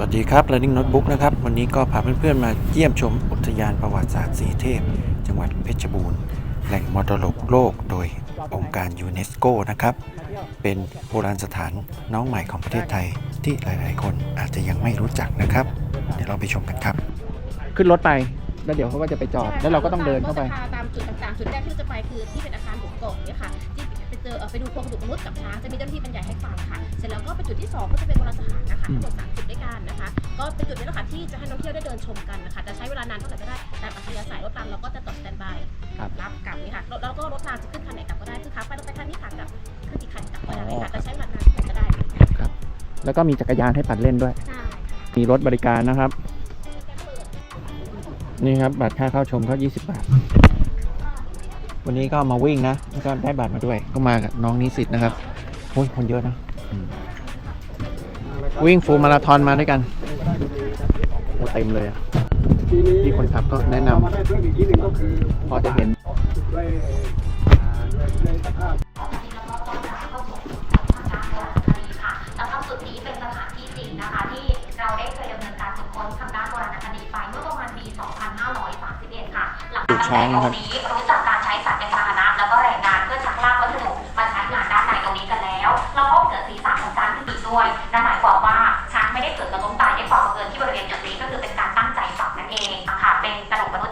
วัสดีครับ Learning Notebook นะครับ วันนี้ก็พาเพื่อนๆมาเยี่ยมชมอุทยานประวัติศาสตร์สีเทพ จังหวัดเพชรบูรณ์ แหล่งมรดกโลกโดยองค์การยูเนสโกนะครับ เป็นโบราณสถานน้องใหม่ของประเทศไทยที่หลายๆ คนอาจจะยังไม่รู้จักนะครับ เดี๋ยวเราไปชมกันครับ ขึ้นรถไป แล้วเดี๋ยวเขาก็จะไปจอด แล้วเราก็ต้องเดินเข้าไปรจะพตามจุดต่างๆ จุดแรกที่เราจะไปคือที่เป็นอาคารบุกโกะเนี่ยค่ะที่ไปเจอเอ่อไปดูโครงกระดูกมนุษย์กับช้างจะมีเจ้าหน้าที่บรรยายให้ฟังค่ะ เสร็จแล้วก็ไปจุดที่สองก็จะเป็นโบราณสถานนะคะอืมทั้งหมดสามจุดด้วย กันนะคะ ก็เป็นจุดนี้แหละค่ะที่จะให้นักท่องเที่ยวได้เดินชมกันนะคะจะใช้เวลานานเท่าไหร่ก็ได้ตามอัธยาศัยรถรางเราก็จะจอดสแตนบายครับ รับกลับนี่ค่ะแล้วแล้วก็รถรางจะขึ้นคันไหนกลับก็ได้คือขาไปรถไปคันนี้ขากลับขึ้นอีกคันกลับก็ได้ค่ะจะใช้เวลานานเท่าไหร่ก็ได้แล้วก็มีจักรยานให้ปั่นเล่นด้วย ใช่มีรถบริการนะครับ นี่ครับบัตรค่าเข้าชมก็20 บาท วันนี้ก็มาวิ่งนะแล้วก็ได้บัตรมาด้วย ก็มากับน้องนิสิตนะครับโอ้ยคนเยอะนะอืม วิ่งฟูลมาราธอนมาด้วยกันโอ้เต็มเลยอะพี่คนขับก็แนะนำพอจะเห็นแล้วก็จุดนี้เป็นสถานที่จริงนะคะที่เรา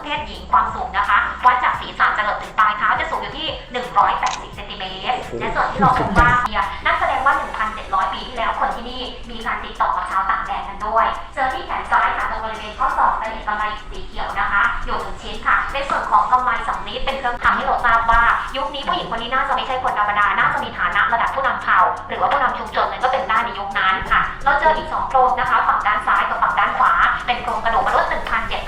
เพศหญิงความสูงนะคะวัดจากศีรษะจรดถึงปลายเท้าจะสูงอยู่ที่ 180เซนติเมตรและส่วนที่เราพบว่าเนี่ยนั่นแสดงว่า 1,700 ปีที่แล้วคนที่นี่มีการติดต่อกับชาวต่างแดนกันด้วย เจอที่แขนซ้ายค่ะตรงบริเวณข้อศอกจะเห็นกำไมสีเขียวนะคะอยู่หนึ่งชิ้นค่ะในส่วนของกำไมสองนี้เป็นเครื่องทำให้เราทราบว่า ยุคนี้ผู้หญิงคนนี้น่าจะไม่ใช่คนธรรมดาน่าจะมีฐานะระดับผู้นำเผ่า หรือว่าผู้นำชุมชนเลยก็เป็นได้ในยุคนั้นค่ะ เราเจออีกสองโครงนะคะ ฝั่งด้านซ้ายกับฝั่งด้านขวา เป็นโครงกระดูก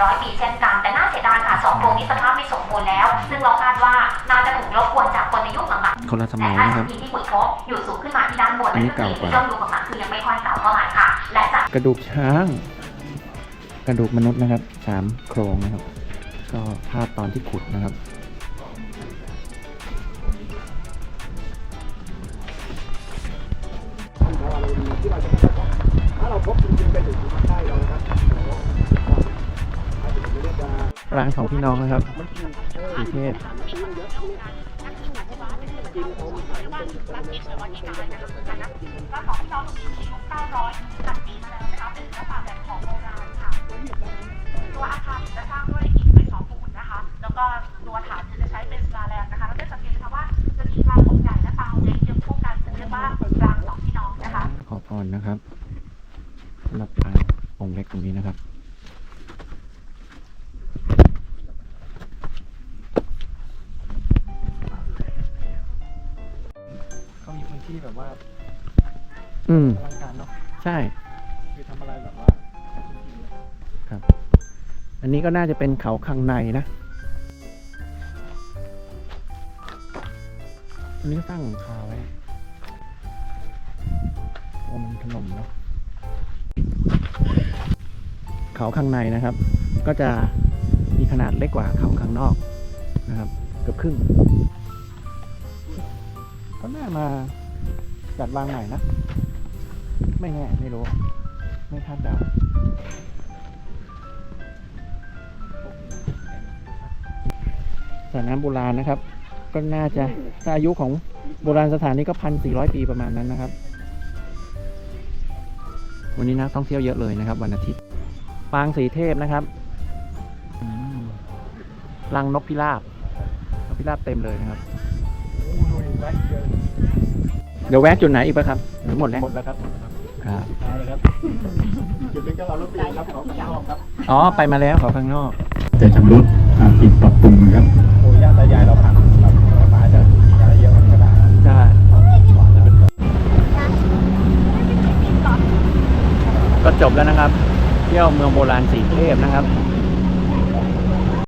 มนุษย์1,700 ปีเช่นกัน แต่น่าเสียดายค่ะสองโครงนี้สภาพไม่สมบูรณ์แล้ว ซึ่งเราคาดว่าน่าจะถูกรบกวนจากคนในยุคหลังๆคนละสแต่มัยถ้านะครับทีที่ขุดพบอยู่สูงขึ้นมาที่ด้านบนอันนี้นั่นคือเก่ากว่าสิ่งที่ต้องดูของหลังคือยังไม่ค่อยเก่าเท่าไหร่ค่ะ และจากกระดูกช้าง กระดูกมนุษย์นะครับสามโครงนะครับ ก็ภาพตอนที่ขุดนะครับร้านของพี่น้องนะครับสีเทพตัวอาคารจะสร้างด้วยอิฐไม่สองปูนนะคะแล้วก็ตัวฐานจะใช้เป็นศิลาแรงน ราจะสังเกตนะคะว่าจะมีรางองค์ใหญ่และปางเล็กยังคู่กันซึ่งเรียกว่ารางสองพี่น้องนะคะขอพรนะครับสำหรับทางองค์เล็กตรงนี้นะครับ ที่แบบว่าอืม อลังการเนาะใช่ คือทำอะไรแบบว่าอันนี้ก็น่าจะเป็นเขาข้างในนะ อันนี้ก็ตั้งหลังคาไว้ว่ามันถล่มเนาะ เขาข้างในนะครับ ก็จะมีขนาดเล็กกว่าเขาข้างนอกนะครับ เกือบครึ่ง ก็น่ามา จัดวางใหม่นะ ไม่แน่ไม่รู้ ไม่คาดเดาสระน้ำโบราณนะครับ ก็น่าจะถ้าอายุของโบราณสถานนี้ก็พันสี่ร้อยปีประมาณนั้นนะครับ วันนี้นักท่องเที่ยวเยอะเลยนะครับ วันอาทิตย์ ปางสีเทพนะครับรังนกพิราบนกพิราบเต็มเลยนะครับ เดี๋ยวแวะจุดไหนอีกปะครับหรือหมดแล้วหมดแล้วครับครับเอาเลยครับจุดนี้ก็เอารถเปลี่ยนครับเขาข้างนอกครับอ๋อไปมาแล้วขอข้างนอกแต่ชำรุดอ่าผิดปรับปรุงนะครับปู่ย่าตายายเราผ่านแบบมาจะอะไรเยอะมันก็ได้ใช่ก็จบแล้วนะครับ เที่ยวเมืองโบราณสีเทพนะครับ